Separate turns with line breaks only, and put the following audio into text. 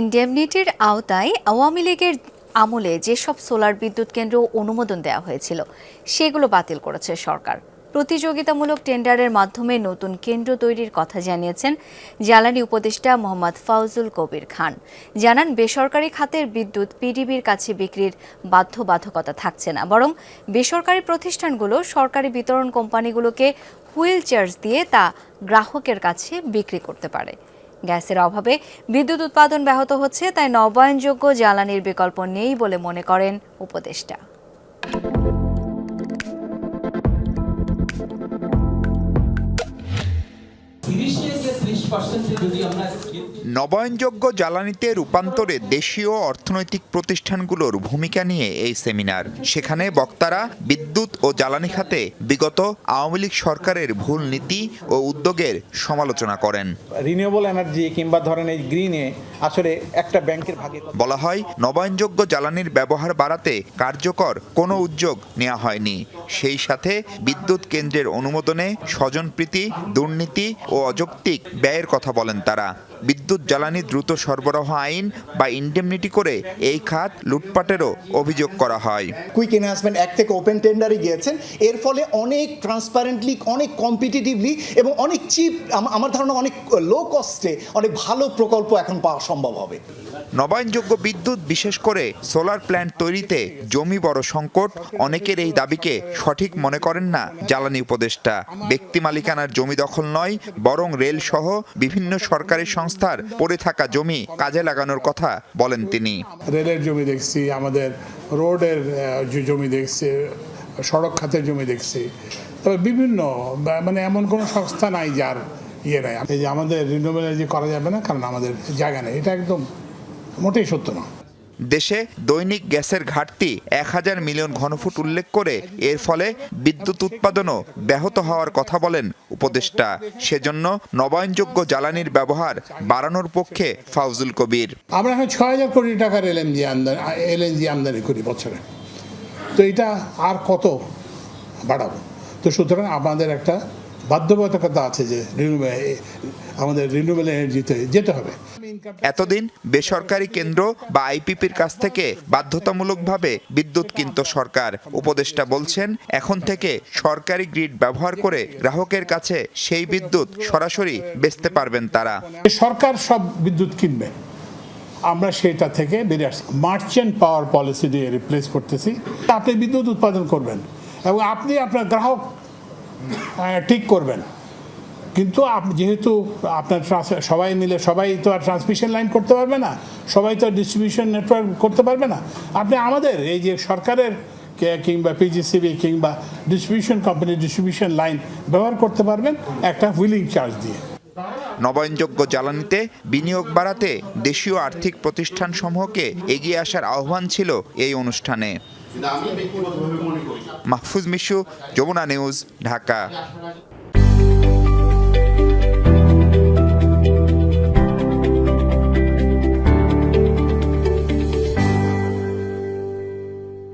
ইন্ডেমনিটির আওতায় আওয়ামী লীগের আমলে যেসব সোলার বিদ্যুৎ কেন্দ্র অনুমোদন দেওয়া হয়েছিল, সেগুলো বাতিল করেছে সরকার। প্রতিযোগিতামূলক টেন্ডারের মাধ্যমে নতুন কেন্দ্র তৈরির কথা জানিয়েছেন জ্বালানি উপদেষ্টা মোহাম্মদ ফাউজুল কবির খান। জানান, বেসরকারি খাতের বিদ্যুৎ পিডিবির কাছে বিক্রির বাধ্যবাধকতা থাকছে না, বরং বেসরকারি প্রতিষ্ঠানগুলো সরকারি বিতরণ কোম্পানিগুলোকে হুইল চার্জ দিয়ে তা গ্রাহকের কাছে বিক্রি করতে পারে। গ্যাসের অভাবে বিদ্যুৎ উৎপাদন ব্যাহত হচ্ছে, তাই নবায়নযোগ্য জ্বালানির বিকল্প নেই বলে মনে করেন উপদেষ্টা।
নবায়নযোগ্য জ্বালানিতে রূপান্তরে দেশীয় অর্থনৈতিক প্রতিষ্ঠানগুলোর ভূমিকা নিয়ে এই সেমিনার। সেখানে বক্তারা বিদ্যুৎ ও জ্বালানি খাতে বিগত আওয়ামী লীগ সরকারের ভুল নীতি ও উদ্যোগের সমালোচনা করেন।
রিনিউয়েবল এনার্জি কিংবা ধরেন এই গ্রিনে আসলে একটা ব্যাংকের ভাগে
বলা হয় নবায়নযোগ্য জ্বালানির ব্যবহার বাড়াতে কার্যকর কোনো উদ্যোগ নেওয়া হয়নি। সেই সাথে বিদ্যুৎ কেন্দ্রের অনুমোদনে স্বজনপ্রীতি দুর্নীতি ও অযৌক্তিক কথা বলেন তারা। বিদ্যুৎ জ্বালানি দ্রুত সরবরাহ আইন বা ইন্ডেমনিটি করে এই খাত লুটপাটেরও অভিযোগ করা হয়।
কুইক এনহ্যান্সমেন্ট অ্যাক্ট থেকে ওপেন টেন্ডারে গিয়েছেন। এর ফলে অনেক ট্রান্সপারেন্টলি অনেক কম্পিটিটিভলি এবং অনেক চিপ আমার ধারণা অনেক লো কস্টে অনেক ভালো প্রকল্প এখন পাওয়া সম্ভব হবে।
নবায়নযোগ্য বিদ্যুৎ বিশেষ করে সোলার প্ল্যান্ট তৈরিতে জমি বড় সংকট অনেকের এই দাবিকে সঠিক মনে করেন না জ্বালানি উপদেষ্টা। ব্যক্তি মালিকানার জমি দখল নয় বরং রেল সহ বিভিন্ন সরকারি সংস্থার পড়ে থাকা জমি কাজে লাগানোর কথা বলেন তিনি।
রেলের জমি দেখছি, আমাদের রোডের জমি দেখছি, সড়ক খাতের জমি দেখছি। তবে বিভিন্ন মানে এমন কোনো সংস্থা নাই যার ইয়ে নাই। যে আমাদের এনার্জি করা যাবে না, কারণ আমাদের জায়গা নেই। এটা একদম মোটেই সত্য না।
দেশে দৈনিক গ্যাসের ঘাটতি এক হাজার মিলিয়ন ঘনফুট উল্লেখ করে, এর ফলে বিদ্যুৎ উৎপাদনও ব্যাহত হওয়ার কথা বলেন উপদেষ্টা। সেজন্য নবায়নযোগ্য জ্বালানির ব্যবহার বাড়ানোর পক্ষে ফাউজুল কবির।
আমরা এখন ছয় হাজার কোটি টাকার এলএনজি আমদানি এলএনজি আমদানি করি বছরে। তো এটা আর কত বাড়াবো? তো সুতরাং আমাদের একটা বাধ্যবাধকতা আছে যে রিনিউয়েবল আমাদের রিনিউয়েবল এনার্জিতে যেতে হবে।
এতদিন বেসরকারি কেন্দ্র বা আইপিপির কাছ থেকে বাধ্যতামূলকভাবে বিদ্যুৎ কিনত সরকার। উপদেষ্টা বলছেন এখন থেকে সরকারি গ্রিড ব্যবহার করে গ্রাহকের কাছে সেই বিদ্যুৎ সরাসরি বেচতে পারবেন তারা।
সরকার সব বিদ্যুৎ কিনবে। আমরা সেটা থেকে বেরিয়ে আসছি। মার্চেন্ট পাওয়ার পলিসি দিয়ে রিপ্লেস করতেছি। আপনি বিদ্যুৎ উৎপাদন করবেন। এবং আপনি আপনার গ্রাহক ঠিক করবেন। কিন্তু আপনি যেহেতু আপনার সবাই মিলে, সবাই তো আর ট্রান্সমিশন লাইন করতে পারবে না, সবাই তো আর ডিস্ট্রিবিউশন নেটওয়ার্ক করতে পারবে না। আপনি আমাদের, এই যে সরকারের কিংবা পিজিসিবি কিংবা ডিস্ট্রিবিউশন কোম্পানির ডিস্ট্রিবিউশন লাইন ব্যবহার করতে পারবেন একটা হুইলিং চার্জ দিয়ে।
নবায়নযোগ্য জ্বালানিতে বিনিয়োগ বাড়াতে দেশীয় আর্থিক প্রতিষ্ঠান সমূহকে এগিয়ে আসার আহ্বান ছিল এই অনুষ্ঠানে। মাহফুজ মিশু যমুনা নিউজ ঢাকা।